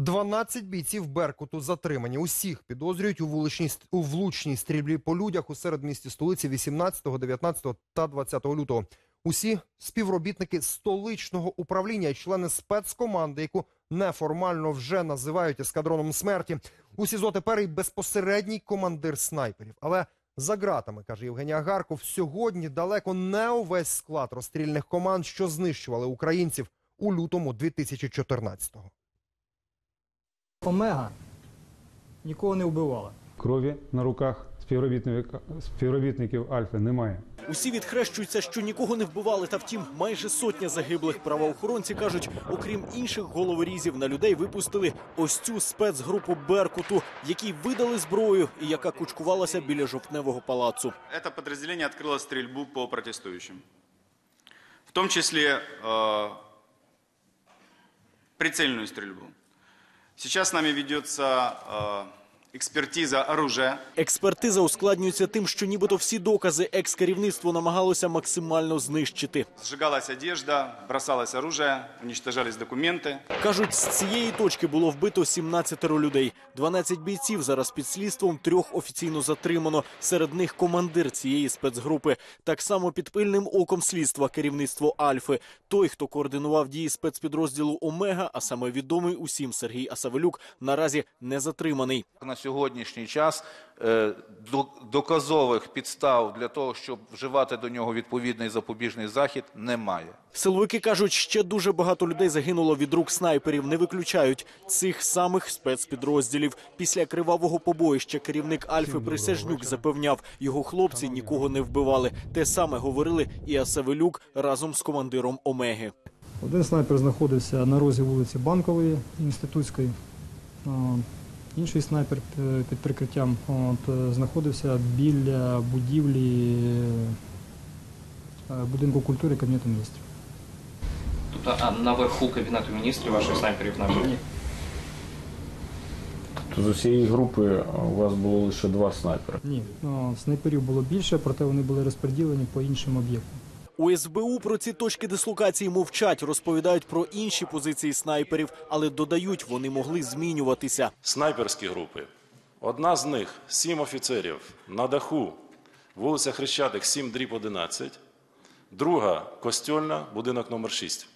12 бійців Беркуту затримані. Усіх підозрюють у вуличній у влучній стрільбі по людях у середмісті столиці 18, 19 та 20 лютого. Усі співробітники столичного управління і члени спецкоманди, яку неформально вже називають ескадроном смерті. У СІЗО тепер і безпосередній командир снайперів. Але за ґратами, каже Євгеній Агарков, сьогодні далеко не увесь склад розстрільних команд, що знищували українців у лютому 2014-го. Омега нікого не вбивала. Крові на руках співробітника- співробітників Альфи немає. Усі відхрещуються, що нікого не вбивали, та втім, майже сотня загиблих правоохоронці кажуть, окрім інших головорізів, на людей випустили ось цю спецгрупу Беркуту, які видали зброю і яка кучкувалася біля жовтневого палацу. Это подразделение открыло стрельбу по протестующим. В том числе э, прицельную стрельбу. Сейчас с нами ведется э, экспертиза оружия. Експертиза ускладнюється тим, що нібито всі докази екс-керівництво намагалося максимально знищити. Сжигалась одежда, бросалось оружие, уничтожались документы. Кажуть, з цієї точки було вбито 17 людей. 12 бійців зараз під слідством, трьох офіційно затримано. Серед них командир цієї спецгрупи. Так само під пильним оком слідства керівництво Альфи. Той, хто координував дії спецпідрозділу Омега, а саме відомий усім Сергій Асавелюк, наразі не затриманий. Сьогоднішній час е, до- доказових підстав для того, щоб вживати до нього відповідний запобіжний захід, немає. Силовики кажуть, ще дуже багато людей загинуло від рук снайперів. Не виключають цих самих спецпідрозділів. Після кривавого побоїща керівник Альфи Присяжнюк запевняв, його хлопці нікого не вбивали. Те саме говорили і Асавелюк разом з командиром Омеги. Один снайпер знаходився на розі вулиці Банкової інститутської. Інший снайпер під прикриттям от, знаходився біля будівлі е, будинку культури Кабінету міністрів. Тобто а наверху Кабінету міністрів ваших снайперів не було? То з усієї групи у вас було лише два снайпери. Ні, а, снайперів було більше, проте вони були розподілені по іншим об'єктам. У СБУ про ці точки дислокації мовчать, розповідають про інші позиції снайперів, але додають, вони могли змінюватися. снайперські групи. Одна з них сім офіцерів на даху, вулиця Хрещатик, 7 дріб 11. Друга костьольна, будинок номер 6.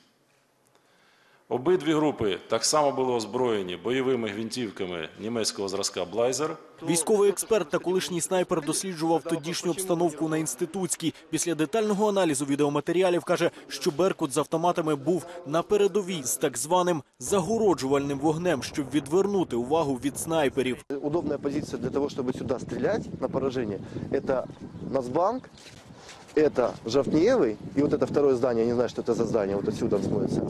Обидві групи так само були озброєні бойовими гвинтівками німецького зразка Блайзер. Військовий експерт та колишній снайпер досліджував тодішню обстановку на інститутській. Після детального аналізу відеоматеріалів каже, що Беркут з автоматами був на передовій з так званим загороджувальним вогнем, щоб відвернути увагу від снайперів. удобная позиция для того, чтобы сюда стрелять на поражение, это Нацбанк, это Жовтневый, и вот это второе здание, я не знаю, что это за здание, вот отсюда он смотрится.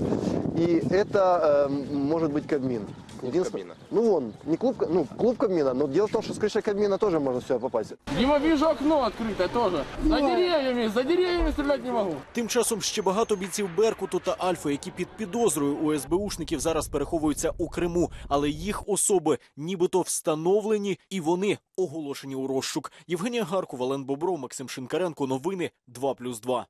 И это э, может быть Кабмин. Единственное- Ну вон, не клуб, ну клуб Кабмина, но дело в том, что с крышей Кабмина тоже можно сюда попасть. Дима, вижу окно открыто тоже. За деревьями, за деревьями стрелять не могу. Тим часом ще багато бійців Беркуту та Альфи, які під підозрою у СБУшників зараз переховуються у Криму, але їх особи нібито встановлені і вони оголошені у розшук. Євгенія Гаркова, Вален Бобров, Максим Шинкаренко. Новини 2+,2.